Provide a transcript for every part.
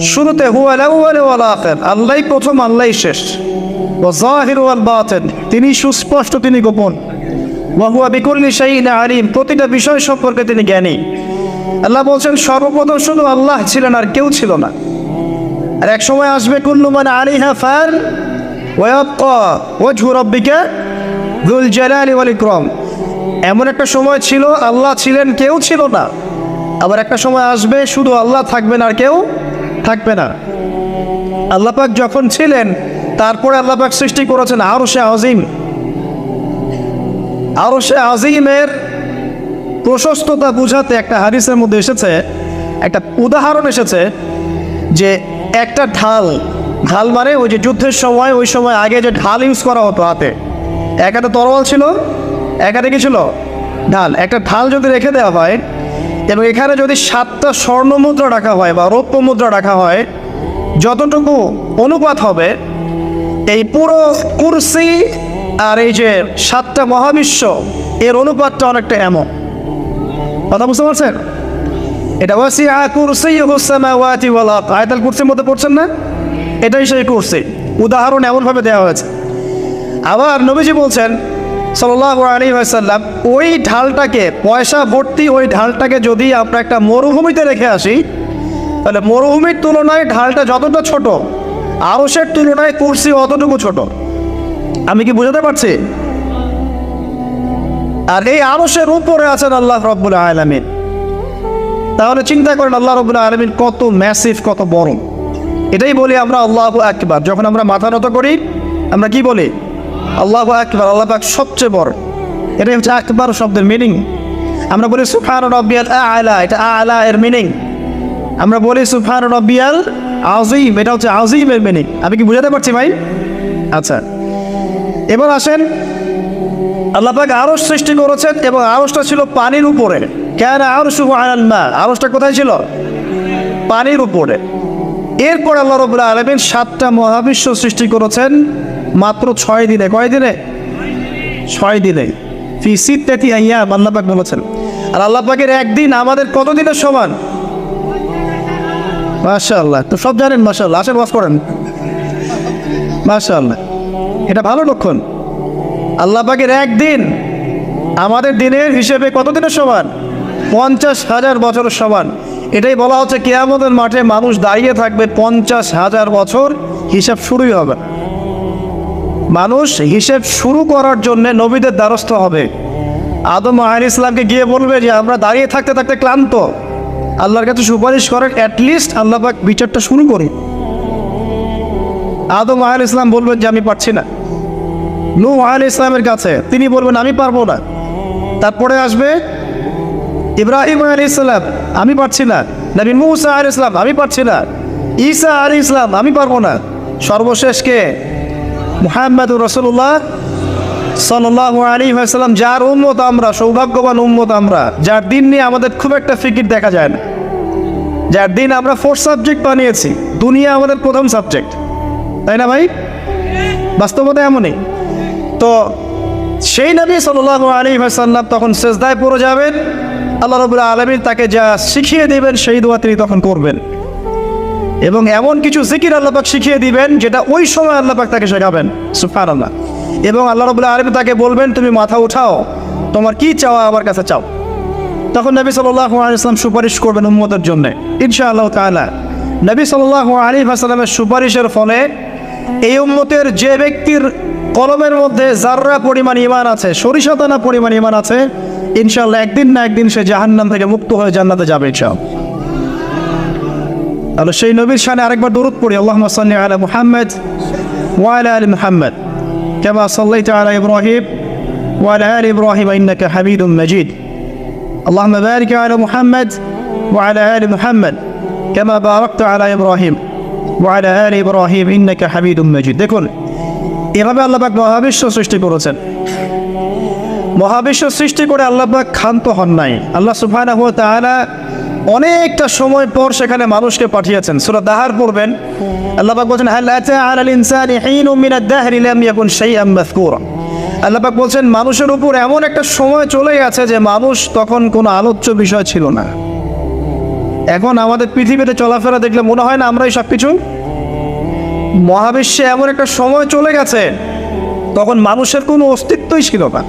শুরুতে আখির। আল্লাহই প্রথম আল্লাহই শেষ। জাহির তিনি সুস্পষ্ট, তিনি গোপন। হুয়া আলিম। প্রতিটা বিষয় সম্পর্কে তিনি জ্ঞানী। আল্লাহ বলছেন, সর্বপ্রথম শুধু আল্লাহ ছিলেন আর কেউ ছিল না। আর এক সময় আসবে, কুল্লু মান আলিহা ফান ওয়াবকা ওয়াজহু যুল জালালি ওয়াল ইকরাম। এমন একটা সময় ছিল, আল্লাহ ছিলেন, কেউ ছিল না। আবার একটা সময় আসবে, শুধু আল্লাহ থাকবেন আর কেউ থাকবে না। আল্লাহ পাক যখন ছিলেন, তারপরে আল্লাহ পাক সৃষ্টি করেছেন আরও সে আজিম। আরও সে আজিমের প্রশস্ততা বুঝাতে একটা হারিসের মধ্যে এসেছে, একটা উদাহরণ এসেছে যে একটা ঢাল ঢাল মানে ওই যে যুদ্ধের সময়, ওই সময় আগে যে ঢাল ইউজ করা হতো হাতে। এক হাতে তরোয়াল ছিল, এক হাতে কি ছিল? ঢাল। একটা ঢাল যদি রেখে দেওয়া হয় এবং এখানে যদি সাতটা স্বর্ণ মুদ্রা রাখা হয় বা রৌপ্য মুদ্রা রাখা হয়, যতটুকু অনুপাত হবে, এই পুরো কুরসি আর এই যে সাতটা মহাবিশ্ব, এর অনুপাতটা অনেকটা এমন। কথা বুঝতে পারছেন? এটা ওয়াসিআ কুরসিয়ুহু সামাওয়াতি ওয়াল আরদ। কুরসির মধ্যে পড়ছেন না? এটাই সেই কুরসি। উদাহরণ এমনভাবে দেওয়া হয়েছে। আবার নবীজি বলছেন ওয়াসাল্লাম, ওই ঢালটাকে, পয়সা ভর্তি ওই ঢালটাকে যদি আমরা একটা মরুভূমিতে রেখে আসি, তাহলে মরুভূমির তুলনায় ঢালটা যতটা ছোট আরসের তুলনায় কুরসি অতটুকু ছোট। আমি কি বুঝাতে পারছি? আর এই আরসের উপরে আছেন আল্লাহ রব্বুল আলমিন। তাহলে চিন্তা করেন আল্লাহ রব্বুল আলমিন কত ম্যাসিভ কত বড়। এটাই বলি আমরা আল্লাহ একবার যখন আমরা মাথা নত করি, আমরা কি বলি? আল্লাহ একবার আল্লাহ পাক সবচেয়ে বড়। এটাই হচ্ছে একবার শব্দের মিনিং আমরা বলি সুফান রব্বিয়াল আলা, এটা আ আলা এর মিনিং আমরা বলি সুফান রব্বিয়াল আজিম এটা হচ্ছে আজিমের মিনিং আমি কি বুঝাতে পারছি ভাই? আচ্ছা। এবার আসেন, আল্লাহ পাক আরশ সৃষ্টি করেছেন এবং আরসটা ছিল পানির উপরে। কেন আরশ আনাল মা, আরশটা কোথায় ছিল? পানির উপরে। এরপর আল্লাহ রবুল্লা আলমিন সাতটা মহাবিশ্ব সৃষ্টি করেছেন। মাত্র ছয় দিনে, কয় দিনে? ছয় দিনে। ফি সিত্তাতি আইয়াম, আল্লাহ পাক বলেছেন। আর আল্লাহ পাকের একদিন আমাদের কত দিনের সমান? মাশাআল্লাহ। তো সব জানেন মাশাআল্লাহ। আসেন, ওয়াজ করেন। মাশাআল্লাহ। এটা ভালো লক্ষণ। আল্লাহ পাকের একদিন আমাদের দিনের হিসেবে কত দিনের সমান? পঞ্চাশ হাজার বছরের সমান। এটাই বলা হচ্ছে কেয়ামতের মাঠে মানুষ দাঁড়িয়ে থাকবে পঞ্চাশ হাজার বছর হিসাব শুরুই হবে মানুষ হিসেব শুরু করার জন্য নবীদের দ্বারস্থ হবে। আদম আহ ইসলামকে গিয়ে বলবে যে, আমরা দাঁড়িয়ে থাকতে থাকতে ক্লান্ত। আল্লাহর কাছে সুপারিশ করেন অ্যাটলিস্ট আল্লাহবাক বিচারটা শুরু করি আদম আহ ইসলাম বলবেন যে, আমি পারছি না। নু আল ইসলামের কাছে তিনি বলবেন, আমি পারব না। তারপরে আসবে, ইব্রাহিম আলী ইসলাম আমি পারছি না। নবী মুসা আল ইসলাম আমি পারছি না। ঈসা আলী ইসলাম আমি পারব না। সর্বশেষ কে? মুহাম্মদুর রসুল্লাহ সাল্লাহ আলী সাল্লাম যার উম্মত আমরা, সৌভাগ্যবান উম্মত আমরা, যার দিন নিয়ে আমাদের খুব একটা ফিকির দেখা যায় না। যার দিন আমরা ফোর্থ সাবজেক্ট বানিয়েছি, দুনিয়া আমাদের প্রথম সাবজেক্ট তাই না ভাই? বাস্তবতা এমনই। তো সেই নবী সাল্লাহ আলী সাল্লাম তখন সেজদায় পড়ে যাবেন, আল্লাহ রবুল্লা আলমীর তাকে যা শিখিয়ে দেবেন, সেই দোয়া তিনি তখন করবেন। এবং এমন কিছু জিকির আল্লাপাক শিখিয়ে দিবেন যেটা ওই সময় আল্লাপাক তাকে শেখাবেন। সুফান আল্লাহ এবং আল্লাহ রবুল্লা আলমী তাকে বলবেন, তুমি মাথা উঠাও। তোমার কি চাওয়া আমার কাছে চাও? তখন নবী সাল্লাহ আলিয়াল্লাম সুপারিশ করবেন উম্মতের জন্য। ইনশা আল্লাহ তালা নবী সাল্লাহ আলী আসসালামের সুপারিশের ফলে এই উম্মতের যে ব্যক্তির কলমের মধ্যে জাররা পরিমাণ ইমান আছে সরিষা দানা পরিমাণ ইমান আছে ইনশাল্লাহ একদিন না একদিন সে জাহান্নাম থেকে মুক্ত হয়ে জান্নাতে যাবে ইনশাল তাহলে সেই নবীর সামনে আরেকবার দরুদ পড়ি আল্লাহ সাল্লি আলা মুহাম্মদ ওয়ালা আলী মুহাম্মদ كما صليت على إبراهيم وعلى آل إبراهيم إنك حميد مجيد اللهم بارك على محمد وعلى آل محمد كما باركت على إبراهيم وعلى آل إبراهيم إنك حميد مجيد দেখুন এভাবে আল্লাপাক মহাবিশ্ব সৃষ্টি করেছেন মহাবিশ্ব সৃষ্টি করে আল্লাপাক ক্ষান্ত হন নাই আল্লাহ সুফানা হুয়া তাআলা অনেকটা সময় পর সেখানে মানুষকে পাঠিয়েছেন। সূরা দাহার পড়বেন। আল্লাপাক বলছেন, হাল আতা আলাল ইনসানি হিনুম মিনাদ দাহরি লাম ইয়াকুন শাইআম মাযকুরা। আল্লাপাক বলছেন, মানুষের উপর এমন একটা সময় চলে গেছে যে মানুষ তখন কোনো আলোচ্য বিষয় ছিল না। এখন আমাদের পৃথিবীতে চলাফেরা দেখলে মনে হয় না আমরাই সব কিছু মহাবিশ্বে এমন একটা সময় চলে গেছে, তখন মানুষের কোনো অস্তিত্বই ছিল না।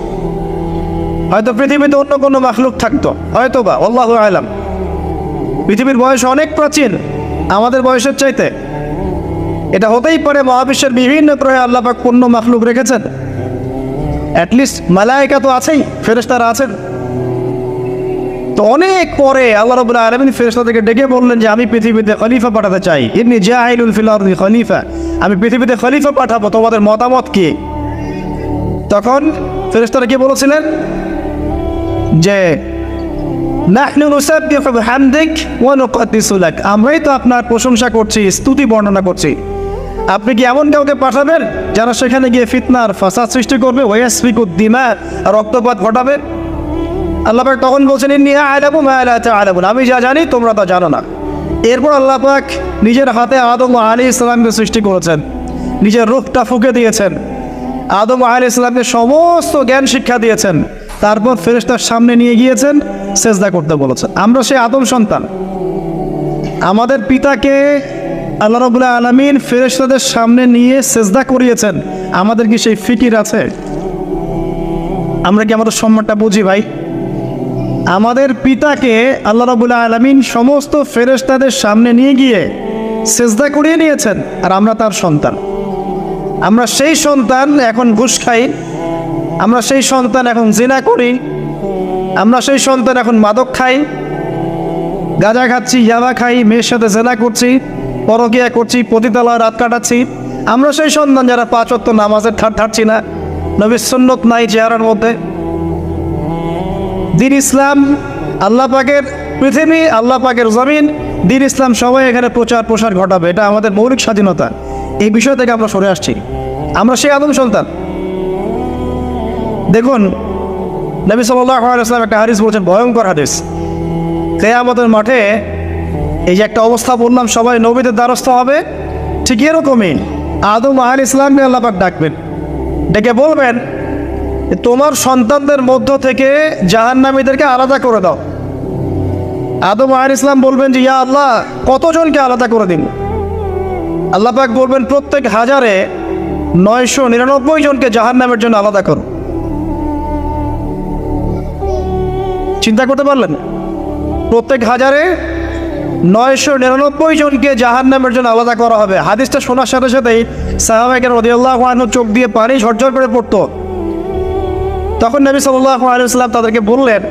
হয়তো পৃথিবীতে অন্য কোনো মাখলুক থাকতো হয়তো বা আল্লাহ আলাম। পৃথিবীর বয়স অনেক প্রাচীন, আমাদের বয়সের চাইতে। এটা হতেই পারে মহাবিশ্বের বিভিন্ন গ্রহে আল্লাহ পাক পূর্ণ মাখলুক রেখেছেন। অ্যাটলিস্ট মালায়িকা তো আছেই, ফেরেশতারা আছেন। তো অনেক পরে আল্লাহ রবুল্লাহ আলমিন ফেরেশতাদেরকে ডেকে বললেন যে, আমি পৃথিবীতে খলিফা পাঠাতে চাই। ইমনি জাহিলুল ফিলারদি খলিফা। আমি পৃথিবীতে খলিফা পাঠাবো, তোমাদের মতামত কি? তখন ফেরেশতারা কি বলেছিলেন? যে আমরাই তো আপনার প্রশংসা করছি, স্তুতি বর্ণনা করছি। আপনি কি এমন কাউকে পাঠাবেন যারা সেখানে গিয়ে ফিতনার ফাসাদ সৃষ্টি করবে? দিমা, রক্তপাত ঘটাবে। আল্লাহ তখন বলছেন আমি যা জানি, তোমরা তা জানো না। এরপর আল্লাহ পাক নিজের হাতে আদম আলী ইসলামকে সৃষ্টি করেছেন। নিজের রূপটা ফুঁকে দিয়েছেন। আদম আলী ইসলামকে সমস্ত জ্ঞান শিক্ষা দিয়েছেন। তারপর ফেরেশতার সামনে নিয়ে গিয়েছেন, সেজদা করতে বলেছেন। আমরা সেই আদম সন্তান। আমাদের পিতাকে আল্লাহ রবুল্লাহ আলমিন ফেরেশতাদের সামনে নিয়ে সেজদা করিয়েছেন। আমাদের কি সেই ফিকির আছে? আমরা কি আমাদের সম্মানটা বুঝি ভাই? আমাদের পিতাকে আল্লাহ রবুল্লাহ আলমিন সমস্ত ফেরেশতাদের সামনে নিয়ে গিয়ে সেজদা করিয়ে নিয়েছেন, আর আমরা তার সন্তান। আমরা সেই সন্তান এখন ঘুষ খাই। আমরা সেই সন্তান এখন জেনা করি, আমরা সেই সন্তান এখন মাদক খাই, গাঁজা খাচ্ছি, ইয়াবা খাই, মেয়ের সাথে জেনা করছি, পরকিয়া করছি, পতিতালয় রাত কাটাচ্ছি। আমরা সেই সন্তান যারা পাঁচ অত্ত নামাজের ঠাট ঠাটছি না নবীর সুন্নত নাই চেহারার মধ্যে। দিন ইসলাম, আল্লাহ পাকের পৃথিবী, আল্লাহ পাকের জমিন, দিন ইসলাম সবাই এখানে প্রচার প্রসার ঘটাবে, এটা আমাদের মৌলিক স্বাধীনতা। এই বিষয় থেকে আমরা সরে আসছি। আমরা সেই আদম সন্তান। দেখুন, নবী সাল্লাম একটা হাদিস বলছেন, ভয়ঙ্কর হাদিস। কেয়ামতের মাঠে এই যে একটা অবস্থা বললাম, সবাই নবীদের দ্বারস্থ হবে, ঠিক এরকমই আদম আহ ইসলামকে আল্লাপাক ডাকবেন। ডেকে বলবেন, তোমার সন্তানদের মধ্য থেকে জাহান্নামীদেরকে আলাদা করে দাও। আদম আহ ইসলাম বলবেন যে, ইয়া আল্লাহ, কতজনকে আলাদা করে দিন? আল্লাহ পাক বলবেন, প্রত্যেক হাজারে নয়শো নিরানব্বই জনকে জাহান্নামের জন্য আলাদা করো। চিন্তা করতে পারলেন? প্রত্যেক হাজারে নয়শো নিরানব্বই জনকে জাহান নামের জন্য আলাদা করা হবে। হাদিসটা শোনার সাথে সাথেই সাহাবাহিকের রদিয়াল্লাহ আনহু চোখ দিয়ে পানি ঝরঝর করে পড়তো। তখন নবী সাল্লাহ আলুসাল্লাম তাদেরকে বললেন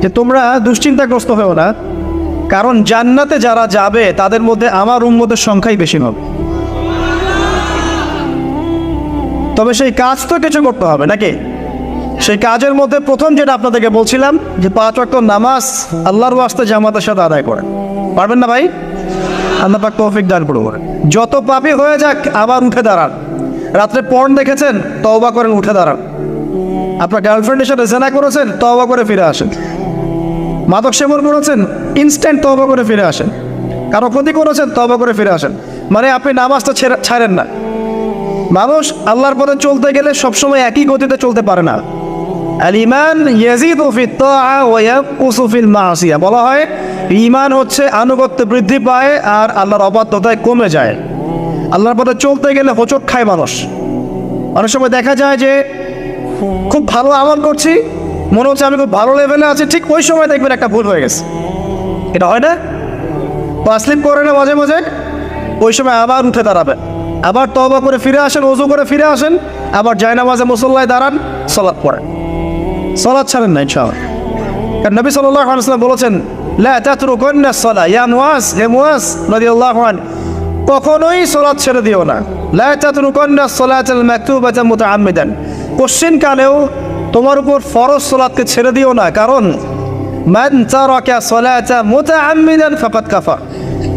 যে, তোমরা দুশ্চিন্তাগ্রস্ত হয়েও না। কারণ জান্নাতে যারা যাবে, তাদের মধ্যে আমার উম্মতের সংখ্যাই বেশি হবে। তবে সেই কাজ তো কিছু করতে হবে নাকি? সেই কাজের মধ্যে প্রথম যেটা আপনাদেরকে বলছিলাম যে পাঁচ ওয়াক্ত নামাজ আল্লাহর ওয়াস্তে জামাতের সাথে আদায় করেন। পারবেন না ভাই? আল্লাহ পাক তৌফিক দান করে করেন যত পাপই হয়ে যাক, আবার উঠে দাঁড়ান। রাত্রে পর্ন দেখেছেন, তওবা করেন, উঠে দাঁড়ান। আপনার গার্লফ্রেন্ডের সাথে জেনা করেছেন, তওবা করে ফিরে আসেন। মাদক সেবন করেছেন ইনস্ট্যান্ট তওবা করে ফিরে আসেন। কারও ক্ষতি করেছেন, তওবা করে ফিরে আসেন। মানে আপনি নামাজটা ছেড়ে- ছাড়েন না। মানুষ আল্লাহর পথে চলতে গেলে সবসময় একই গতিতে চলতে পারে না। ইমান ইয়াজিদু ফিত তাআ ওয়া ইয়ানকুসু ফিল মাসিয়া বলা হয়, ঈমান হচ্ছে আনুগত্য বৃদ্ধি পায় আর আল্লাহর অবাধ্যতায় কমে যায়। আল্লাহর পথে চলতে গেলে হোঁচট খায় মানুষ। অনেক সময় দেখা যায় যে খুব ভালো আমল করছি, মনে হচ্ছে আমি খুব ভালো লেভেলে আছি, ঠিক ওই সময় দেখবেন একটা ভুল হয়ে গেছে। এটা হয় না? পাসলিপ করে না মাঝে মাঝে, ওই সময় আবার উঠে দাঁড়াবেন আবার তবা করে ফিরে আসেন ওজু করে ফিরে আসেন, আবার জায়নামাজে মুসল্লায় দাঁড়ান সলাৎ পড়েন। সলাৎ ছাড়েন না, ইনশাআল্লাহ। নবী ওয়াসাল্লাম বলেছেন কখনোই সলাৎ ছেড়ে দিও না। লা কালেও তোমার উপর ফরজ সলাৎকে ছেড়ে দিও না, কারণ কাফার।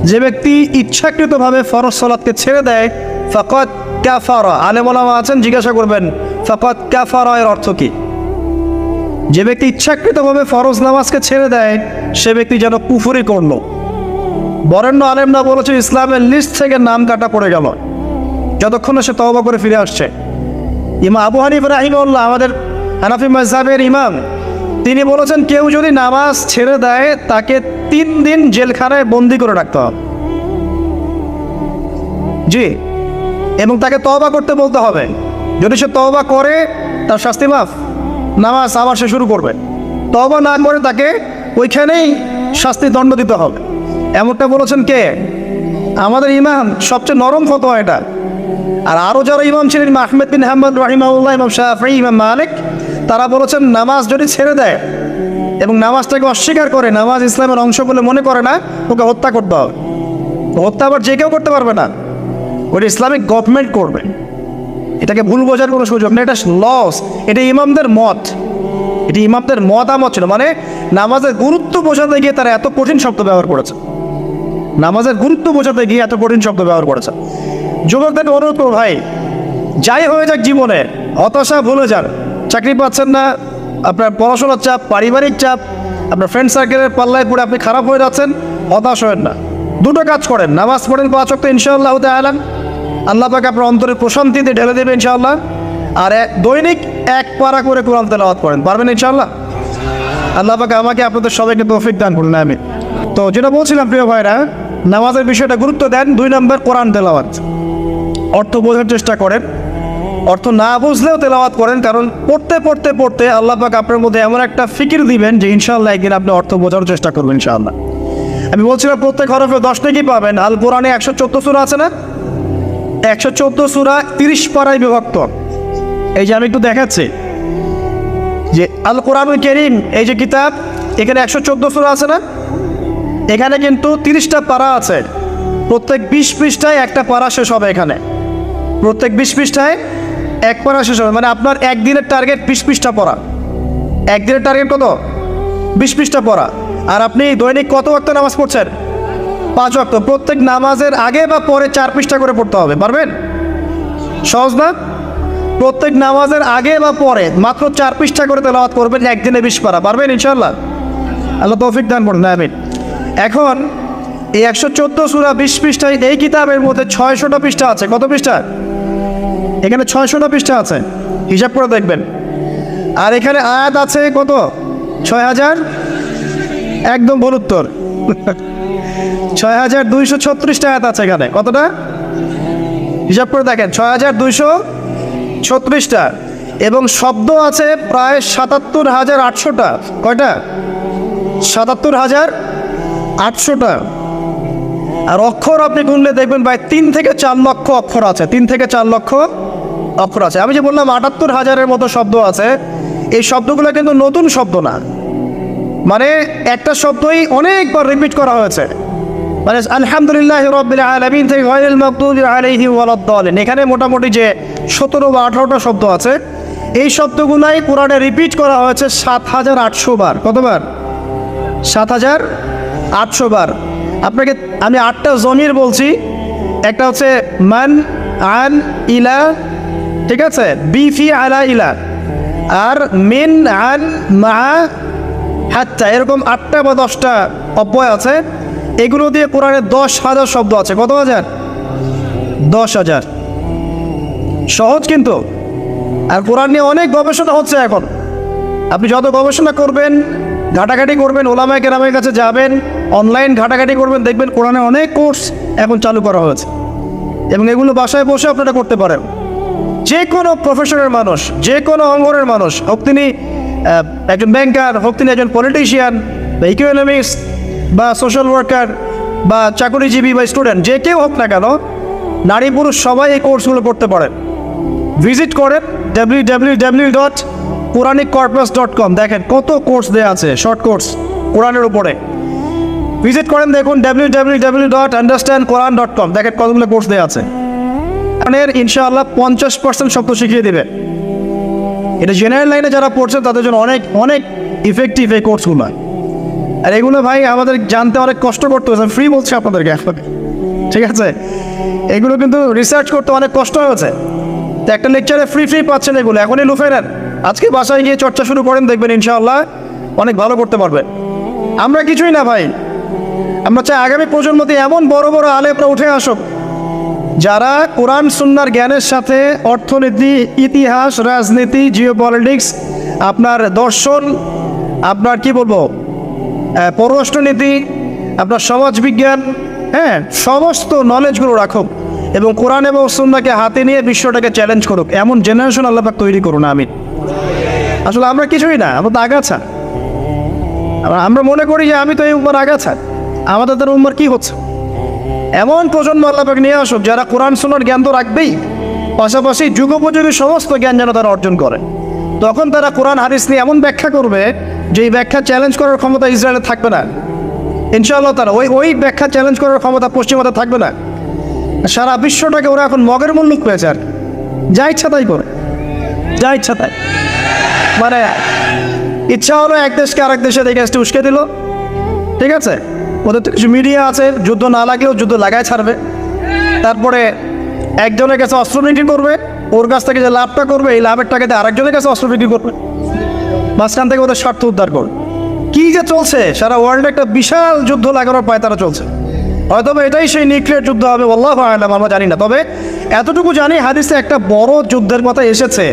যে ব্যক্তি ইচ্ছাকৃতভাবে ফরজ সলাৎকে ছেড়ে দেয়, ফাকাদ কাফারা। আলেম ওলামা আছেন, জিজ্ঞাসা করবেন, ফাকাদ কাফারা এর অর্থ কী? যে ব্যক্তি ইচ্ছাকৃতভাবে ফরজ নামাজকে ছেড়ে দেয়, সে ব্যক্তি যেন কুফুরি করল। বরেণ্য আলেমরা বলেছে, ইসলামের লিস্ট থেকে নাম কাটা পড়ে গেল। যতক্ষণ সে তওবা করে ফিরে আসছে। ইমা আবু হানিফ রাহিমউল্লাহ আমাদের হানাফি মজাবের ইমাম, তিনি বলেছেন, কেউ যদি নামাজ ছেড়ে দেয়, তাকে তিন দিন জেলখানায় বন্দি করে রাখতে হবে। জি, এবং তাকে তওবা করতে বলতে হবে। যদি সে তওবা করে, তার শাস্তি মাফ। নামাজ আবার সে শুরু করবে। তওবা না করে তাকে ওইখানেই শাস্তি দণ্ড দিতে হবে। এমনটা বলেছেন কে? আমাদের ইমাম সবচেয়ে নরম ফতোয়া এটা। আর আরও যারা ইমাম ছিলেন আহমেদ বিন হাম্মদ রাহিমাউল্লাহ ইমাম শাহি ইমাম মালিক, তারা বলেছেন, নামাজ যদি ছেড়ে দেয় এবং নামাজটাকে অস্বীকার করে, নামাজ ইসলামের অংশ বলে মনে করে না, ওকে হত্যা করতে হবে। হত্যা আবার যে কেউ করতে পারবে না। ওটা ইসলামিক গভর্নমেন্ট করবে। এটাকে ভুল বোঝার কোনো সুযোগ নেই। এটা লস এটা ইমামদের মত। এটি ইমামদের মতামত ছিল মানে নামাজের গুরুত্ব বোঝাতে গিয়ে তারা এত কঠিন শব্দ ব্যবহার করেছে। নামাজের গুরুত্ব বোঝাতে গিয়ে এত কঠিন শব্দ ব্যবহার করেছে। যুবকদের অনুরোধ ভাই, যাই হয়ে যাক জীবনে, হতাশা ভুলে যান। চাকরি পাচ্ছেন না, আপনার পড়াশোনার চাপ, পারিবারিক চাপ, আপনার ফ্রেন্ড সার্কেলের পাল্লায় পড়ে আপনি খারাপ হয়ে যাচ্ছেন, হতাশ হবেন না। দুটো কাজ করেন, নামাজ পড়েন পাঁচ অক্ট ইনশাআল্লাহ আলাম আল্লাহ পাকে আপনার অন্তরের প্রশান্তিতে ঢেলে দেবে ইনশাআল্লাহ। আর দৈনিক এক পারা করে কোরআন তেলাওয়াত করেন। পারবেন ইনশাআল্লাহ? আল্লাহ পাকে আমাকে আপনাদের সবাইকে তৌফিক দান করুন আমি তো যেটা বলছিলাম, প্রিয় ভাইরা, নামাজের বিষয়টা গুরুত্ব দেন, দুই নম্বর কোরআন তেলাওয়াত। অর্থ বোঝার চেষ্টা করেন। অর্থ না বুঝলেও তেলাওয়াত করেন, কারণ পড়তে পড়তে পড়তে আল্লাহ পাক আপনার মধ্যে এমন একটা ফিকির দিবেন যে ইনশাআল্লাহ একদিন আপনি অর্থ বোঝার চেষ্টা করবেন ইনশাআল্লাহ। আমি বলছিলাম, প্রত্যেক হরফে দশ নাকি পাবেন। আল কোরআনে একশো চোদ্দ সুরা আছে না? একশো চোদ্দ সুরা তিরিশ পাড়ায় বিভক্ত। এই যে আমি একটু দেখাচ্ছি যে আল কোরআনুল করিম, এই যে কিতাব, এখানে একশো চোদ্দ সুরা আছে না? এখানে কিন্তু তিরিশটা পারা আছে। প্রত্যেক বিশ পৃষ্ঠায় একটা পাড়া শেষ হবে এখানে। প্রত্যেক বিশ পৃষ্ঠায় এক পাড়া শেষ হবে। মানে আপনার একদিনের টার্গেট বিশ পৃষ্ঠা পড়া। একদিনের টার্গেট কত? বিশ পৃষ্ঠা পড়া। আর আপনি দৈনিক কত ওয়াক্ত নামাজ পড়ছেন? পাঁচ ওয়াক্ত। প্রত্যেক নামাজের আগে বা পরে চার পৃষ্ঠা করে পড়তে হবে, পারবেন? সহজ না? প্রত্যেক নামাজের আগে বা পরে মাত্র চার পৃষ্ঠা করে তেলাওয়াত করবেন, একদিনে বিশ পারা, পারবেন ইনশাল্লাহ আল্লাহ তৌফিক দান করুন, আমিন। এখন এই একশো চোদ্দ সুরা বিশ পৃষ্ঠায় এই কিতাবের মধ্যে ছয়শোটা পৃষ্ঠা আছে। কত পৃষ্ঠা? এখানে ছয়শোটা পৃষ্ঠা আছে। হিসাব করে দেখবেন। আর এখানে আয়াত আছে কত? ছয় হাজার? একদম ভুল উত্তর। ছয় হাজার দুইশো ছত্রিশটা আয়াত আছে এখানে। কতটা? হিসাব করে দেখেন, ছয় হাজার দুইশো ছত্রিশটা এবং শব্দ আছে প্রায় সাতাত্তর হাজার আটশোটা কয়টা? সাতাত্তর হাজার আটশোটা আর অক্ষর আপনি গুনলে দেখবেন ভাই, তিন থেকে চার লক্ষ অক্ষর আছে। তিন থেকে চার লক্ষ অক্ষর আছে। আমি যে বললাম আটাত্তর হাজারের মতো শব্দ আছে, এই শব্দগুলো কিন্তু নতুন শব্দ না। মানে একটা শব্দই অনেকবার রিপিট করা হয়েছে। মানে আলহামদুলিল্লাহ রব্বিল আলামিন থেকে গয়রুল মাগদুবি আলাইহি ওয়ালাদ-দালিন এখানে মোটামুটি যে সতেরো বা আঠারোটা শব্দ আছে, এই শব্দগুলাই কোরআনে রিপিট করা হয়েছে সাত হাজার আটশো বার। কতবার? সাত হাজার আটশো বার। আপনাকে, আমি আটটা জমির বলছি, একটা হচ্ছে মান, আন, ইলা, ঠিক আছে? বিফি আলা, ইলা। আর মিন, আন, মা, হাত্তা। এরকম আটটা বা দশটা অব্যয় আছে। এগুলো দিয়ে কোরআনে দশ হাজার শব্দ আছে। কত হাজার? দশ হাজার। সহজ কিন্তু। আর কোরআন নিয়ে অনেক গবেষণা হচ্ছে এখন। আপনি যত গবেষণা করবেন, ঘাটাঘাটি করবেন, ওলামায় কেরামের কাছে যাবেন অনলাইন ঘাটাঘাটি করবেন, দেখবেন কোরআনে অনেক কোর্স এখন চালু করা হয়েছে। এবং এগুলো বাসায় বসে আপনারা করতে পারেন। যে কোনো প্রফেশনের মানুষ যে কোনো অঙ্গনের মানুষ, হোক তিনি একজন ব্যাংকার হোক তিনি একজন পলিটিশিয়ান বা ইকোনমিক্স বা সোশ্যাল ওয়ার্কার বা চাকরিজীবী বা স্টুডেন্ট যে কেউ হোক না কেন, নারী পুরুষ সবাই এই কোর্সগুলো করতে পারেন ভিজিট করেন W W W dot quranic corpus dot com দেখেন কত কোর্স দেওয়া আছে শর্ট কোর্স কোরআনের উপরে। ভিজিট করেন দেখুন W W W dot understand Quran dot com দেখেন কতগুলো কোর্স দেওয়া আছে। কোরআনের ইনশাআল্লাহ পঞ্চাশ পার্সেন্ট শব্দ শিখিয়ে দেবে। এটা জেনারেল লাইনে যারা পড়ছেন, তাদের জন্য অনেক অনেক ইফেক্টিভ এই কোর্সগুলো আর এগুলো ভাই আমাদের জানতে অনেক কষ্ট করতে হয়েছে ফ্রি বলছি আপনাদেরকে ঠিক আছে? এগুলো কিন্তু রিসার্চ করতে অনেক কষ্ট হয়েছে। তো একটা লেকচারে ফ্রি ফ্রি পাচ্ছেন এগুলো, এখনই লুফে নেন। আজকে বাসায় গিয়ে চর্চা শুরু করেন, দেখবেন ইনশাআল্লাহ অনেক ভালো করতে পারবেন আমরা কিছুই না ভাই। আমরা চাই আগামী প্রজন্মতে এমন বড় বড় আলেমরা উঠে আসুক, যারা কোরআন, সুন্নার জ্ঞানের সাথে অর্থনীতি, ইতিহাস, রাজনীতি জিও আপনার দর্শন, আপনার কি বলব? পররাষ্ট্রনীতি আপনার সমাজবিজ্ঞান হ্যাঁ সমস্ত নলেজগুলো রাখুক এবং কোরআন এবং সুন্নাকে হাতে নিয়ে বিশ্বটাকে চ্যালেঞ্জ করুক। এমন জেনারেশন আল্লাপাক তৈরি করুন আমি আসলে আমরা কিছুই না, আমরা তো আগাছা। আমরা- মনে করি যে আমি তো এই উম্মার আগাছা। আমাদের তো উম্মার কি হচ্ছে? এমন প্রজন্ম আল্লাপাক নিয়ে আসুক যারা কোরআন সুন্নার জ্ঞান তো রাখবেই। পাশাপাশি যুগোপযোগী সমস্ত জ্ঞান যেন তারা অর্জন করে। তখন তারা কোরআন, হাদিস নিয়ে এমন ব্যাখ্যা করবে যে ব্যাখ্যা চ্যালেঞ্জ করার ক্ষমতা ইসরায়েলের থাকবে না। ইনশাআল্লাহ তারা ওই ওই ব্যাখ্যা চ্যালেঞ্জ করার ক্ষমতা পশ্চিমাতে থাকবে না। সারা বিশ্বটাকে ওরা এখন মগের মূল্য পেয়েছে আর। যা ইচ্ছা তাই করে। যা ইচ্ছা তাই। মানে ইচ্ছা হলো এক দেশকে আরেক দেশের এই গ্যাসটি উস্কে দিল। ঠিক আছে? ওদের তো কিছু মিডিয়া আছে, যুদ্ধ না লাগলেও যুদ্ধ লাগায় ছাড়বে। তারপরে একজনের কাছে অস্ত্র বিক্রি করবে, ওর কাছ থেকে যে লাভটা করবে, এই লাভের টাকাতে আরেকজনের কাছে অস্ত্র বিক্রি করবে। মাঝখান থেকে ওদের স্বার্থ উদ্ধার কর। কি যে চলছে, সারা ওয়ার্ল্ডে একটা বিশাল যুদ্ধ লাগানোর পায় তারা চলছে। হয়তো এটাই সেই নিউক্লিয়ার যুদ্ধ হবে, আল্লাহ আলাম, আমরা জানি না। তবে এতটুকু জানি, হাদিসে একটা বড় যুদ্ধের কথা এসেছে,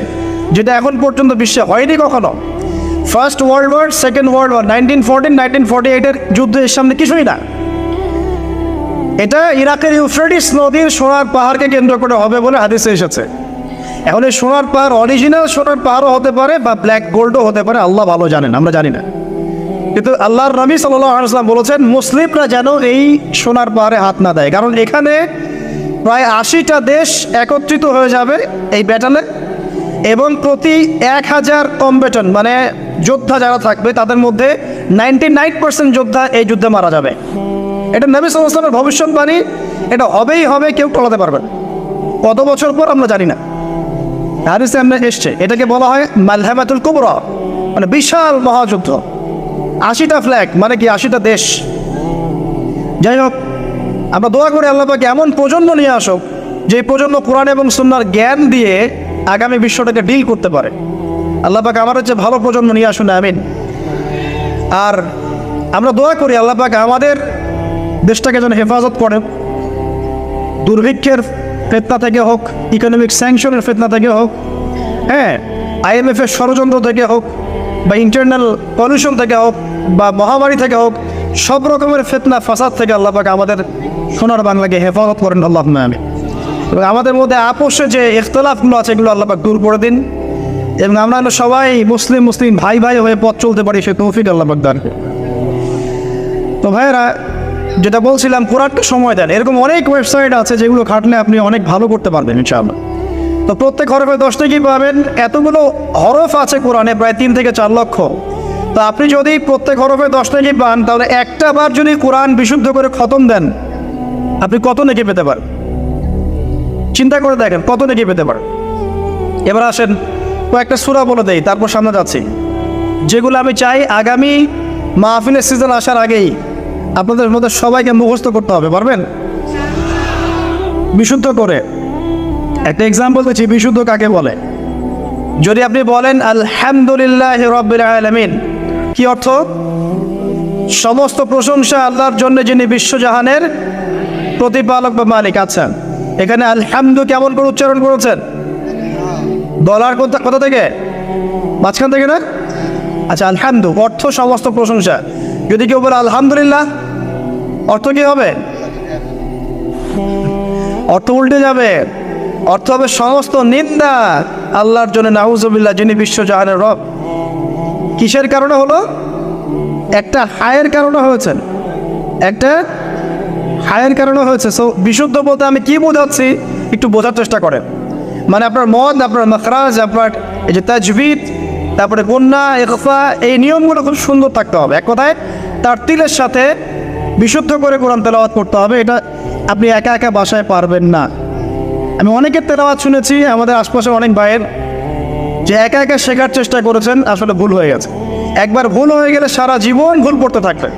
যেটা এখন পর্যন্ত বিশ্বে হয়নি কখনো। First world war second world war nineteen fourteen nineteen forty এইটের যুদ্ধের সামনে কিছুই না। এটা ইরাকের ইউফ্রেটিস নদীর সোনার পাহাড়কে কেন্দ্র করে হবে বলে হাদিসে এসেছে। এখন এই সোনার পাহাড় অরিজিনাল সোনার পাহাড়ও হতে পারে বা ব্ল্যাক গোল্ডও হতে পারে, আল্লাহ ভালো জানেন, আমরা জানি না। কিন্তু আল্লাহর নবী সাল্লাম বলেছেন, মুসলিমরা যেন এই সোনার পাহাড়ে হাত না দেয়। কারণ এখানে প্রায় আশিটা দেশ একত্রিত হয়ে যাবে এই ব্যাটালে, এবং প্রতি এক হাজার কম্বেটন মানে যোদ্ধা যারা থাকবে, তাদের মধ্যে নাইনটি নাইন পার্সেন্ট যোদ্ধা এই যুদ্ধে মারা যাবে। এটা নবী সাল্লামের ভবিষ্যৎবাণী, এটা হবেই হবে, কেউ টলাতে পারবে কত বছর পর, আমরা জানি না। হারিসে আমরা এসছে। এটাকে বলা হয় মালহামাতুল কুবরা। মানে বিশাল মহাযুদ্ধ। আশিটা ফ্ল্যাগ মানে কি আশিটা দেশ। যাই হোক, আমরা দোয়া করি আল্লাহ পাকে এমন প্রজন্ম নিয়ে আসুক যে প্রজন্ম কোরআন এবং সুন্নার জ্ঞান দিয়ে আগামী বিশ্বটাকে ডিল করতে পারে। আল্লাহ পাক আমার হচ্ছে ভালো প্রজন্ম নিয়ে আসুন, আমিন। আর আমরা দোয়া করি আল্লাহ পাক আমাদের দেশটাকে যেন হেফাজত করেন দুর্ভিক্ষের ফেতনা থেকে হোক ইকোনমিক স্যাংশনের ফেতনা থেকে হোক হ্যাঁ আইএমএফ এর ষড়যন্ত্র থেকে হোক বা ইন্টারনাল পলিউশন থেকে হোক বা মহামারী থেকে হোক, সব রকমের ফেতনা, ফাসাদ থেকে আল্লাহ আমাদের সোনার বাংলাকে হেফাজত করেন আল্লাহ আমি এবং আমাদের মধ্যে আপোষে যে ইখতলাফগুলো আছে, এগুলো আল্লাহ পাক দূর করে দিন এবং আমরা সবাই মুসলিম মুসলিম ভাই ভাই হয়ে পথ চলতে পারি, সে তৌফিক আল্লাহ পাক দান। তো ভাইয়েরা যেটা বলছিলাম কোরআনকে সময় দেন। এরকম অনেক ওয়েবসাইট আছে যেগুলো খাটলে আপনি অনেক ভালো করতে পারবেন, ইনশাআল্লাহ। তো প্রত্যেক হরফে দশটা কি পাবেন। এতগুলো হরফ আছে কোরআনে, প্রায় তিন থেকে চার লক্ষ। তো আপনি যদি প্রত্যেক হরফে দশটা কি পান, তাহলে একটা বার যদি কোরআন বিশুদ্ধ করে খতম দেন, আপনি কত নেকি পেতে পারেন? চিন্তা করে দেখেন, কত নেকি পেতে পারেন? এবার আসেন, কয়েকটা সুরা বলে দেই, তারপর সামনে যাচ্ছি। যেগুলো আমি চাই আগামী মাহফিলের সিজন আসার আগেই আপনাদের মধ্যে সবাইকে মুখস্থ করতে হবে, পারবেন? বিশুদ্ধ করে। একটা এক্সাম্পল দিচ্ছি, বিশুদ্ধ কাকে বলে? যদি আপনি বলেন, আলহামদুলিল্লাহ রব্বিল আলমিন কি অর্থ? সমস্ত প্রশংসা আল্লাহর জন্য যিনি বিশ্বজাহানের প্রতিপালক বা মালিক আছেন। এখানে আলহামদু কেমন করে উচ্চারণ করেছেন? কোথা কোথা থেকে? মাঝখান থেকে না? আচ্ছা আলহামদু অর্থ সমস্ত প্রশংসা। যদি কেউ বলে, আলহামদুলিল্লাহ অর্থ কি হবে? অর্থ উল্টে যাবে। অর্থ হবে সমস্ত নিন্দা আল্লাহর জন্য, নাউজবিল্লাহ, যিনি বিশ্বজাহানের রব। কিসের কারণে হলো? একটা হায়ের কারণে হয়েছে। একটা হায়ের কারণে হয়েছে। সো বিশুদ্ধ বলতে আমি কি বোঝাচ্ছি? একটু বোঝার চেষ্টা করেন। মানে আপনার মদ, আপনার মখরাজ, আপনার এই যে তাজবিদ তারপরে বন্যা একফা এই নিয়মগুলো খুব সুন্দর থাকতে হবে। এক কথায়, তার তিলের সাথে বিশুদ্ধ করে কোরআন তেলাওয়াত করতে হবে, এটা আপনি একা একা বাসায় পারবেন না। আমি অনেকের তেলাওয়াত শুনেছি, আমাদের আশপাশে অনেক ভাইয়ের, যে একা একা শেখার চেষ্টা করেছেন, আসলে ভুল হয়ে গেছে। একবার ভুল হয়ে গেলে সারা জীবন ভুল পড়তে থাকবে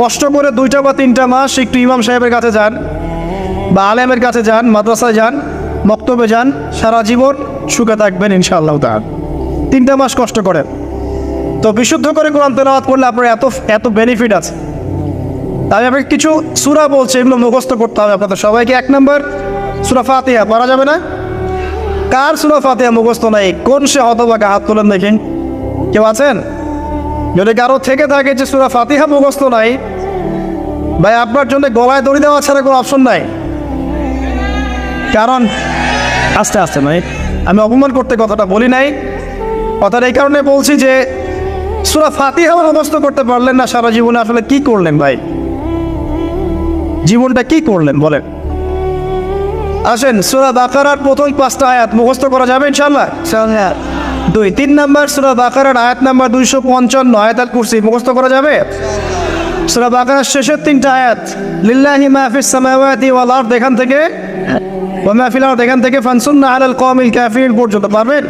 কষ্ট করে দুইটা বা তিনটা মাস একটু ইমাম সাহেবের কাছে যান, বা আলেমের কাছে যান, মাদ্রাসায় যান, মক্তবে যান, সারা জীবন সুখে থাকবেন ইনশাআল্লাহ তার তিনটা মাস কষ্ট করেন। তো বিশুদ্ধ করে কোরআন তেলাওয়াত করলে আপনার এত এত বেনিফিট আছে। তাই আমি কিছু সুরা বলছে, এগুলো মুখস্থ করতে হবে আপনাদের সবাইকে। এক নম্বর, সুরা ফাতিহা, পড়া যাবে না? কার সুরা ফাতিহা মুখস্থ নাই? কোন সে হতবাকে হাত তোলেন দেখেন কেউ আছেন? যদি কারও থেকে থাকে যে সুরা ফাতিহা মুখস্থ নাই, ভাই, আপনার জন্য গলায় দড়ি দেওয়া ছাড়া কোনো অপশন নাই। কারণ, আস্তে আস্তে, ভাই, আমি অপমান করতে কথাটা বলি নাই। কথাটা এই কারণে বলছি যে, সুরা ফাতিহা মুখস্থ করতে পারলেন না, সারা জীবনে। আসলে কি করলেন, ভাই? জীবনটা কি করলেন? বলেন। আসেন সুরা বাকারার প্রথম পাঁচটা আয়াত মুখস্থ করা যাবে ইনশাল্লাহ দুই তিন নাম্বার সুরা বাকারার আয়াত নাম্বার দুইশো পঞ্চান্ন আয়াত কুরসি মুখস্থ করা যাবে? সুরা বাকারার শেষের তিনটা আয়াত লিল্লাহি মাহফিস সামাওয়াতি ওয়াল আরদ এখান থেকে ওয়া মাহফিল আরদ এখান থেকে ফানসুন্না আলাল কওমিল কাফিরিন পর্যন্ত পারবেন?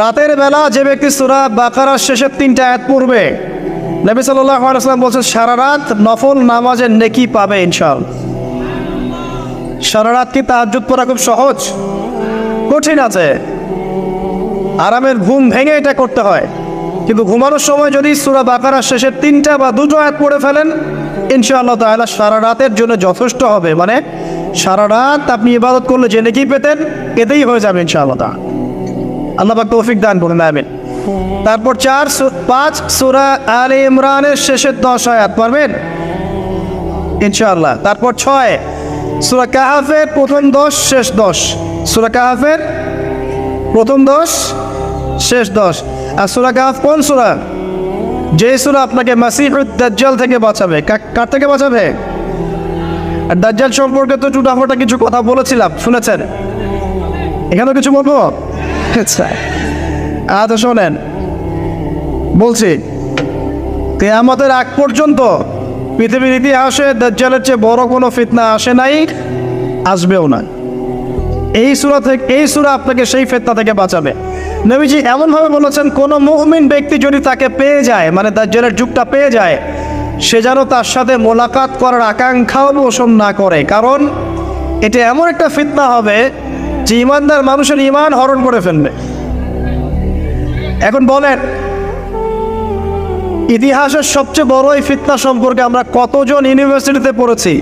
রাতের বেলা যে ব্যক্তি সুরা বাকারার শেষের তিনটা আয়াত পড়বে নবী ওয়াসাল্লাম বলছেন, সারা রাত নফল নামাজের নেকি পাবে ইনশাআল্লাহ। সারা রাত কি তাহাজ্জুদ পড়া খুব সহজ? কঠিন আছে। আরামের ঘুম ভেঙে এটা করতে হয়। কিন্তু ঘুমানোর সময় যদি সুরা বাকারার শেষে তিনটা বা দুটো আয়াত পড়ে ফেলেন, ইনশাআল্লাহ তাআলা সারা রাতের জন্য যথেষ্ট হবে। মানে সারা রাত আপনি ইবাদত করলে যে নেকি পেতেন, এতেই হয়ে যাবে ইনশাআল্লাহ তাআলা। আল্লাহ তৌফিক দান করুন, আমিন। তারপর চার পাঁচ, সুরা আলে ইমরানের শেষের দশ আয়াত, পারবেন? ইনশাআল্লাহ। তারপর ছয়, সুরা কাহাফের প্রথম দশ, শেষ দশ। সুরা কাহাফের প্রথম দশ, শেষ দশ। আর সুরা কাহাফ কোন সুরা? যে সুরা আপনাকে দাজ্জাল থেকে বাঁচাবে। কার থেকে বাঁচাবে? আর দাজ্জাল সম্পর্কে তো টুটাফোটা কিছু কথা বলেছিলাম, শুনেছেন? এখানেও কিছু বলব? আচ্ছা। আচ্ছা শোনেন, বলছি, কেয়ামতের আগ পর্যন্ত পৃথিবীর ইতিহাসে দাজ্জালের চেয়ে বড় কোনো ফিতনা আসে নাই, আসবেও না এই সুরা থেকে, এই সুরা আপনাকে সেই ফেতনা থেকে বাঁচাবে। নবীজি এমনভাবে বলেছেন, কোনো মুহমিন ব্যক্তি যদি তাকে পেয়ে যায় মানে দাজ্জালের যুগটা পেয়ে যায়, সে যেন তার সাথে মোলাকাত করার আকাঙ্ক্ষাও পোষণ না করে। কারণ, এটা এমন একটা ফিতনা হবে যে ইমানদার মানুষের ইমান হরণ করে ফেলবে। এখন বলেন, ইতিহাসের সবচেয়ে বড় এই ফিতনা সম্পর্কে আমরা কতজন ইউনিভার্সিটিতে পড়েছি?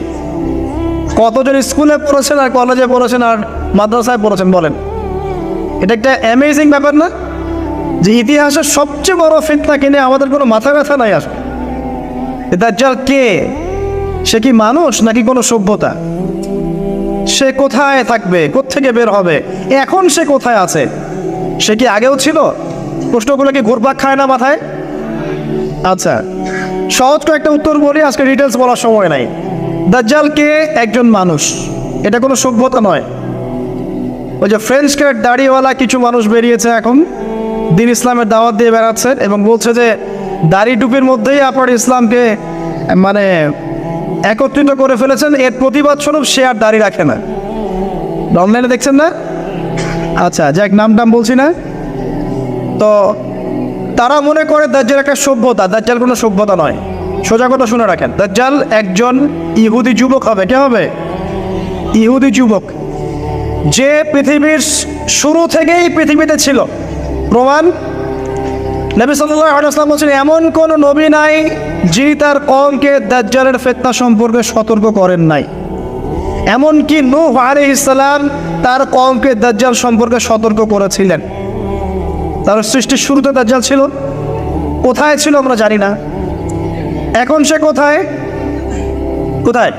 কতজন স্কুলে পড়েছেন আর কলেজে পড়েছেন আর মাদ্রাসায় পড়েছেন বলেন? এটা একটা অ্যামেজিং ব্যাপার না? যে ইতিহাসের সবচেয়ে বড় ফিতনা কিনে আমাদের কোনো মাথা ব্যথা নাই আসে দাজ্জাল কে? সে কি মানুষ নাকি কোনো সভ্যতা? সে কোথায় থাকবে? কোত্থেকে বের হবে? এখন সে কোথায় আছে? সে কি আগেও ছিল? প্রশ্নগুলো কি ঘুরপাক খায় না মাথায়? আচ্ছা সহজ কয়েকটা উত্তর বলি, আজকে ডিটেলস বলার সময় নাই। দাজ্জাল কে? একজন মানুষ। এটা কোনো সভ্যতা নয়। ওই যে ফ্রেঞ্চ ক্যাট দাড়িওয়ালা কিছু মানুষ বেরিয়েছে এখন। দিন ইসলামের দাওয়াত দিয়ে বেড়াচ্ছে এবং বলছে যে, দাড়ি টুপির মধ্যেই আপনার ইসলামকে মানে একত্রিত করে ফেলেছেন। এর প্রতিবাদ স্বরূপ সে আর দাড়ি রাখে না। অনলাইনে দেখছেন না? আচ্ছা যাক নাম টাম বলছি না। তো তারা মনে করে দাজ্জাল একটা সভ্যতা, দাজ্জাল কোনো সভ্যতা নয়। সোজা কথা শুনে রাখেন, দাজ্জাল একজন ইহুদি যুবক হবে, কে হবে? ইহুদি যুবক। যে পৃথিবীর শুরু থেকেই পৃথিবীতে ছিল। প্রমাণ, নবী সাল্লাম বলছেন, এমন কোন নবী নাই যিনি তার কমকে দাজ্জালের ফেতনা সম্পর্কে সতর্ক করেন নাই। এমনকি নূহ আলাইহিস সালাম তার কমকে দাজ্জাল সম্পর্কে সতর্ক করেছিলেন। তার সৃষ্টির শুরুতে দাজ্জাল ছিল। কোথায় ছিল আমরা জানি না। এখন সে কোথায়? কোথায়?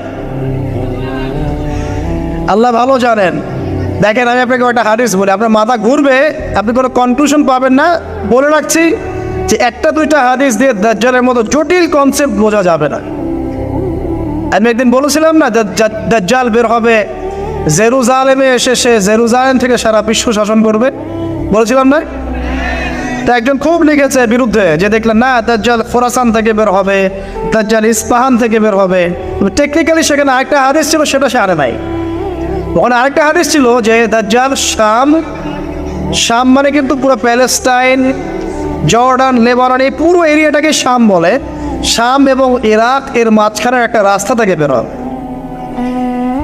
আল্লাহ ভালো জানেন। দেখেন, আমি আপনাকে একটা হাদিস বলি। আপনার মাথা ঘুরবে, আপনি কোনো কনক্লুশন পাবেন না। বলে রাখছি যে একটা দুইটা হাদিস দিয়ে দাজ্জালের মতো জটিল কনসেপ্ট বোঝা যাবে না। আমি একদিন বলেছিলাম না দাজ্জা- দাজ্জা- দাজ্জাল বের হবে, জেরুজালেমে এসে সে জেরুজালেম থেকে সারা বিশ্ব শাসন করবে। বলেছিলাম না? তা একজন খুব লিখেছে বিরুদ্ধে, যে দেখলেন, না, দাজ্জাল ফোরাসান থেকে বের হবে, দাজ্জাল ইস্পাহান থেকে বের হবে। টেকনিক্যালি সেখানে আরেকটা হাদিস ছিল, সেটা সে আনে নাই। ওখানে আরেকটা হাদিস ছিল যে দাজ্জাল শাম শাম মানে কিন্তু পুরো প্যালেস্টাইন, জর্ডান, লেবানন, এই পুরো এরিয়াটাকে শাম বলে। শাম এবং ইরাক এর মাঝখানে একটা রাস্তা থেকে বের হবে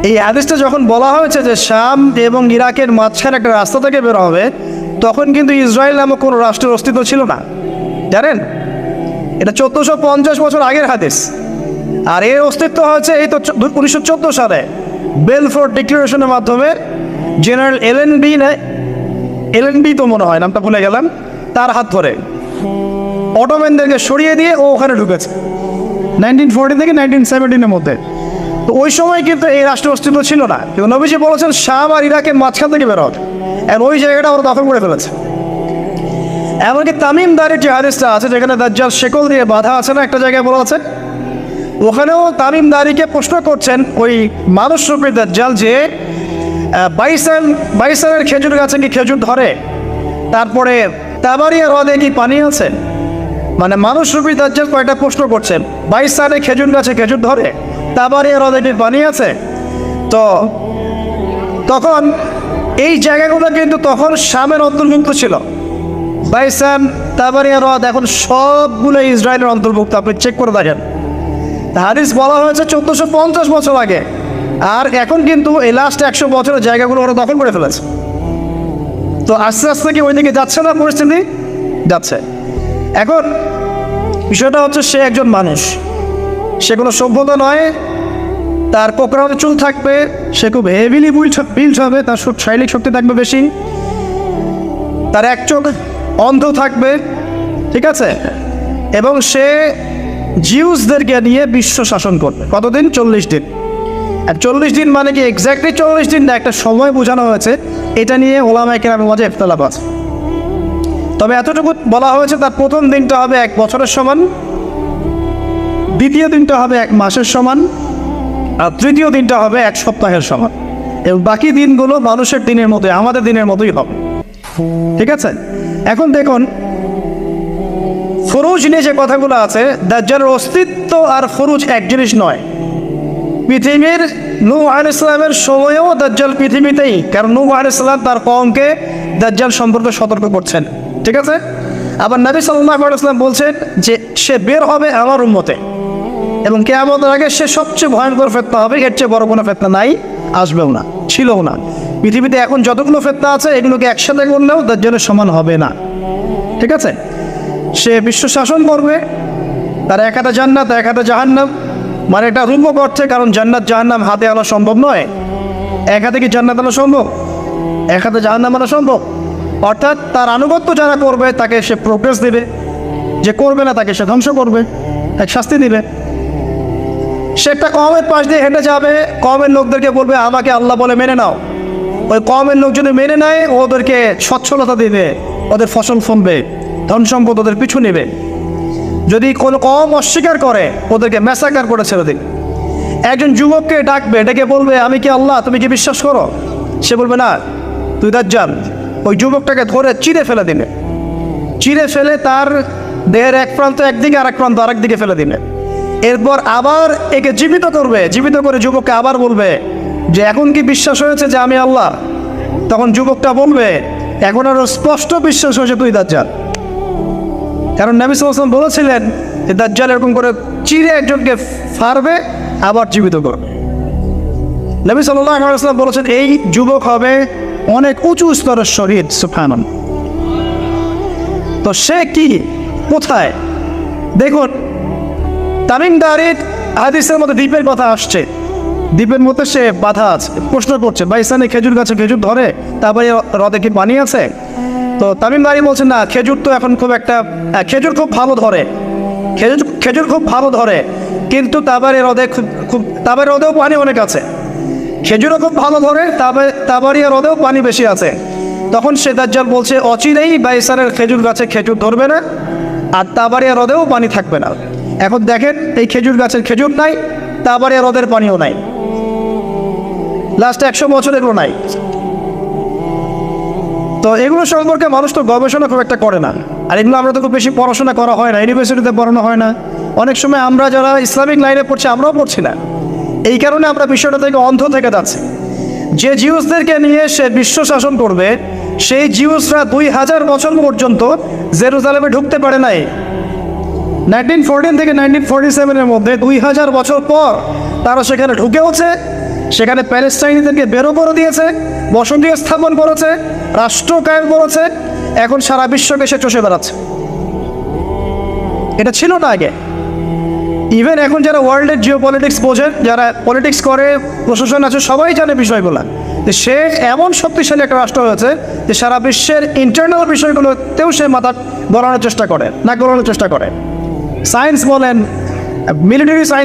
এই হাদিসটা যখন বলা হয়েছে যে শাম এবং ইরাকের মাঝখানে একটা রাস্তা থেকে বের হবে তখন কিন্তু ইসরায়েল নামক কোনো রাষ্ট্রের অস্তিত্ব ছিল না। জানেন? এটা চোদ্দোশো পঞ্চাশ বছর আগের হাদিস। আর এর অস্তিত্ব হয়েছে এই তো উনিশশো চোদ্দ সালে বেলফোর ডিক্লারেশনের মাধ্যমে general LN B LN B তো মনে হয়, নামটা ভুলে গেলাম, তার হাত ধরে। অটোম্যানদেরকে সরিয়ে দিয়ে ও ওখানে ঢুকেছে, নাইনটিন ফোরটি থেকে নাইনটিন সেভেন্টিনের মধ্যে। তো ওই সময় কিন্তু এই রাষ্ট্র অস্তিত্ব ছিল না। কিন্তু নবীজি বলেছেন, শাম আর ইরাকের মাঝখান থেকে বেরোত আর ওই জায়গাটা ওরা দখল করে ফেলেছে। এমনকি তামিমদারের যে হাদিসটা আছে যেখানে দাজ্জাল শেকল দিয়ে বাধা আছে না একটা জায়গায় বলা আছে ওখানেও তামিমদারিকে প্রশ্ন করছেন ওই মানুষ রূপী দাজ্জাল যে আহ, বাইসান বাইসানের খেজুর গাছে কি খেজুর ধরে? তারপরে তাবারিয়া হ্রদে কি পানি আছে? মানে মানুষ রূপী দাজ্জাল কয়েকটা প্রশ্ন করছেন বাইসানে খেজুর গাছে খেজুর ধরে তাবারিয়া হ্রদে কি পানি আছে? তো তখন এই জায়গাগুলো কিন্তু তখন শামের অন্তর্ভুক্ত ছিল। বাইসান, তাবারিয়া হ্রদ এখন সবগুলো ইসরায়েলের অন্তর্ভুক্ত, আপনি চেক করে দেখেন। হাদিস বলা হয়েছে চোদ্দোশো পঞ্চাশ বছর আগে, আর এখন কিন্তু এই লাস্ট একশো বছরের জায়গাগুলো ওরা দখল করে ফেলেছে। তো আস্তে আস্তে কি ওই ওইদিকে যাচ্ছে না, পরিস্থিতি? যাচ্ছে। এখন বিষয়টা হচ্ছে সে একজন মানুষ। সে কোনো সভ্যতা নয় তার কোকড়াতে চুল থাকবে, সে খুব হেভিলি বিল্ড হবে, তার শারীরিক শক্তি থাকবে বেশি। তার এক চোখ অন্ধ থাকবে, ঠিক আছে? এবং সে জিউসদেরকে নিয়ে বিশ্ব শাসন করবে। কতদিন? চল্লিশ দিন। আর চল্লিশ দিন মানে কি? এক্স্যাক্টলি চল্লিশ দিন না, একটা সময় বোঝানো হয়েছে। এটা নিয়ে ওলামায় কেরামের মাঝে ইফতলাফ আছে। তবে এতটুকু বলা হয়েছে, তার প্রথম দিনটা হবে এক বছরের সমান। দ্বিতীয় দিনটা হবে এক মাসের সমান। আর তৃতীয় দিনটা হবে এক সপ্তাহের সমান এবং বাকি দিনগুলো মানুষের দিনের মতোই আমাদের দিনের মতোই হবে। ঠিক আছে? এখন দেখুন, ফরুজ নিয়ে যে কথাগুলো আছে, দাজ্জালের অস্তিত্ব আর ফরুজ এক জিনিস নয়। পৃথিবীর নূ আল ইসলামের সময়েও দাজ্জাল পৃথিবীতেই, কারণ নূ আল ইসলাম তার কমকে দাজ্জাল সম্পর্কে সতর্ক করছেন। ঠিক আছে? আবার নবী সাল্লাহ ইসলাম বলছেন যে, সে বের হবে আমার উন্মতে এবং কে কেয়ামতের আগে সে সবচেয়ে ভয়ঙ্কর ফেতনা হবে, এর চেয়ে বড় কোনো ফেতনা নাই, আসবেও না, ছিলও না। পৃথিবীতে এখন যতগুলো ফেতনা আছে, এগুলোকে একসাথে করলেও তার জন্য সমান হবে না। ঠিক আছে? সে বিশ্ব শাসন করবে, তার এক জান্নাত, এক হাতে জাহান্নাম মানে এটা রূপক অর্থে, কারণ জান্নাত, জাহান্নাম হাতে আনা সম্ভব নয়। এক হাতে কি জান্নাত আনা সম্ভব? এক হাতে জাহান্নাম আনা সম্ভব? অর্থাৎ তার আনুগত্য যারা করবে, তাকে সে প্রোগ্রেস দেবে। যে করবে না, তাকে সে ধ্বংস করবে এক শাস্তি দিবে। সে একটা কমের পাশ দিয়ে হেঁটে যাবে। কমের লোকদেরকে বলবে, আমাকে আল্লাহ বলে মেনে নাও। ওই কমের লোক যদি মেনে নেয়, ওদেরকে সচ্ছলতা দিবে, ওদের ফসল ফলবে ধন সম্পদ ওদের পিছু নেবে। যদি কোনো কম অস্বীকার করে, ওদেরকে ম্যাসাকার করে ছেড়ে দিন একজন যুবককে ডাকবে, ডেকে বলবে, আমি কি আল্লাহ? তুমি কি বিশ্বাস করো? সে বলবে, না, তুই দাজ্জাল। ওই যুবকটাকে ধরে চিরে ফেলে দিনে চিরে ফেলে তার দেহের এক প্রান্ত একদিকে আর এক প্রান্ত আরেক দিকে ফেলে দিলে এরপর আবার একে জীবিত করবে, জীবিত করে যুবককে আবার বলবে যে, এখন কি বিশ্বাস হয়েছে যে আমি আল্লাহ? তখন যুবকটা বলবে, এখন আরও স্পষ্ট বিশ্বাস হয়েছে তুই দাজ্জাল। কারণ নবী বলেছিলেন যে, দাজ্জাল এরকম করে চিরে একজনকে ফারবে আবার জীবিত করবে। নবী সাল্লাম বলেছেন, এই যুবক হবে অনেক উঁচু স্তরের শহীদ সুফানন তো সে কি? কোথায়? দেখুন তামিমদারির হাদিসের মধ্যে দ্বীপের কথা আসছে। দ্বীপের মধ্যে সে বাধা আছে, প্রশ্ন করছে বাইসানে খেজুর গাছে খেজুর ধরে, তারপরে হ্রদে কি পানি আছে? তো তামিমদারি বলছে, না, খেজুর তো এখন খুব একটা খেজুর খুব ভালো ধরে, খেজুর খেজুর খুব ভালো ধরে, কিন্তু তাবারে হ্রদে খুব খুব তাবারে হ্রদেও পানি অনেক আছে। খেজুরও খুব ভালো ধরে তাবে তাবারিয়া হ্রদেও পানি বেশি আছে। তখন সে দাজ্জাল বলছে, অচিরেই বাইসানের খেজুর গাছে খেজুর ধরবে না, আর তাবারিয়া হ্রদেও পানি থাকবে না। এখন দেখেন, এই খেজুর গাছের খেজুর নাই তাবারিয়া হ্রদের পানিও নাই। লাস্ট একশো বছর এগুলো নাই। তো এগুলো সম্পর্কে মানুষ তো গবেষণা খুব একটা করে না। আর এগুলো আমরা তো খুব বেশি পড়াশোনা করা হয় না ইউনিভার্সিটিতে পড়ানো হয় না। অনেক সময় আমরা যারা ইসলামিক লাইনে পড়ছি, আমরাও পড়ছি না। এই কারণে আমরা বিষয়টা থেকে অন্ধ থেকে যাচ্ছি। যে জিউসদেরকে নিয়ে সে বিশ্ব শাসন করবে, সেই জিউসরা দুই হাজার বছর পর্যন্ত জেরুজালেমে ঢুকতে পারে নাই। নাইনটিন ফোরটিন থেকে নাইনটিন ফোরটি সেভেনের মধ্যে দুই হাজার বছর পর তারা সেখানে ঢুকেওছে। সেখানে প্যালেস্টাইনিদেরকে বেরো করে দিয়েছে, বসতি স্থাপন করেছে, রাষ্ট্র কায়েম করেছে। এখন সারা বিশ্বকে সে চষে বেড়াচ্ছে। এটা ছিল না আগে। ইভেন এখন যারা ওয়ার্ল্ডের জিও পলিটিক্স বোঝেন যারা পলিটিক্স করে, প্রশাসন আছে, সবাই জানে বিষয়গুলো। যে সে এমন শক্তিশালী একটা রাষ্ট্র হয়েছে যে সারা বিশ্বের ইন্টারনাল বিষয়গুলোতেও সে মাথা বলানোর চেষ্টা করে, না করানোর চেষ্টা করে। সায়েন্স বলেন মিলিটারি সায়েন্স